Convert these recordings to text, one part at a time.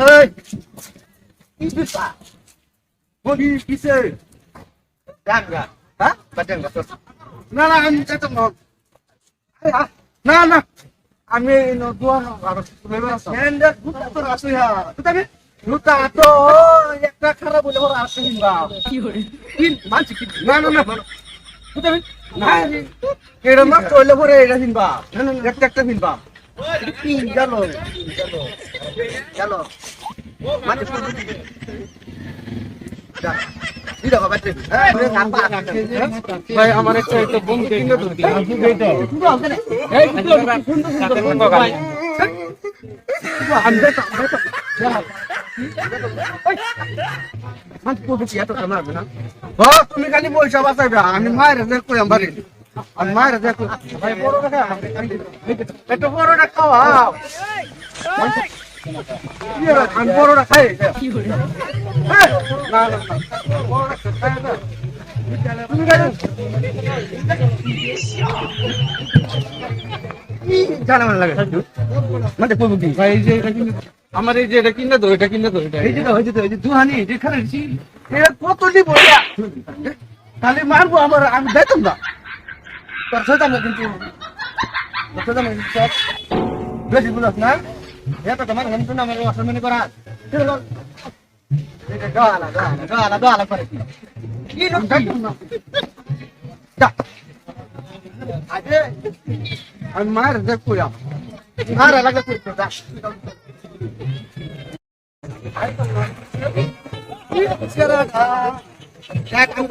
এই কি বলি কিসে ডাঙ্গা হ্যাঁ? না না আমি যেতে না না না আমি নদুয়ান আর লেবার আছে এন্ড গুতা তো আছে হ্যা। তো একটা খারাপ বলে ওরা আছে হিন্দা কিন মানছি কিন না না না গুতা না এটা না চলে পরে এটা হিনবা একটা একটা হিনবা কি? গেল গেল। গেল। তুমি খালি পয়সা বাঁচাইবে আমি মায়ের দেখো আমি মায়ের দেখো বড় টাকা একটু বড় তুমি ভাই এই যে এটা কিনে আমার এই যে এটা কিনে ধর এটা কিনে ধর এটা। এই যে এই যে এই যে দুহানি যেখানে এটা কত দিব খালি মারবো আমার আমি যাইতাম না তোর সাথে আমি কিন্তু বেশি বুঝাস না? এটা তোমার ঘন তো আমার অসম্মানি করা ঠিক আছে এটা গালা গালা গালা গালা করে কি লোক যাইতাম না যা আজে আমি মার দেখো যা মার লাগা করতে যা আমি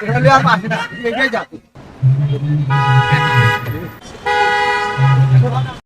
এখানে আর পাশে এগিয়ে যা